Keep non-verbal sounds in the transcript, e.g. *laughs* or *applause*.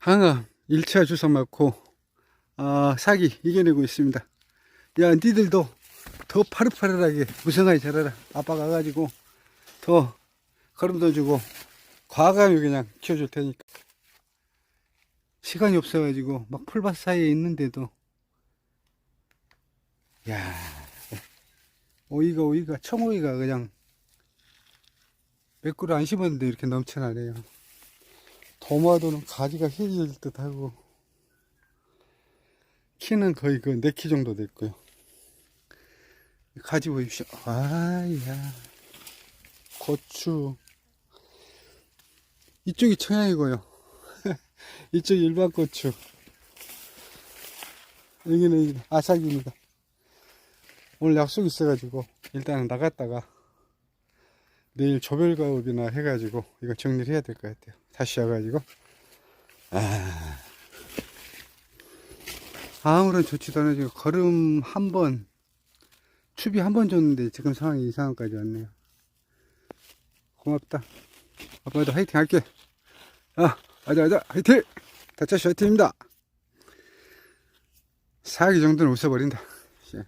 항암 1차 주사 맞고 아, 사기 이겨내고 있습니다. 야, 니들도 더 파릇파릇하게 무성하게 자라라. 아빠 가가지고 더 걸음도 주고 과감히 그냥 키워줄 테니까. 시간이 없어가지고 막 풀밭 사이에 있는데도 야 오이가 오이가 청오이가 그냥 몇 그루 안 심었는데 이렇게 넘쳐나네요. 도마도는 가지가 휘질 듯하고 키는 거의 그네키 정도 됐고요. 가지 보십시오. 아야 고추 이쪽이 청양이고요. *laughs* 이쪽이 일반 고추. 여기는 아삭입니다. 오늘 약속 있어가지고 일단은 나갔다가 내일 조별 가업이나 해가지고 이거 정리를 해야 될 것 같아요. 다시 와가지고 아 아무런 안 해주고 걸음 한 번 추비 한 번 줬는데 지금 상황이 이 상황까지 왔네요. 고맙다. 아빠도 화이팅 할게. 아, 아자, 아자, 화이팅! 다짜시 화이팅입니다. 사기 정도는 웃어버린다. 씨.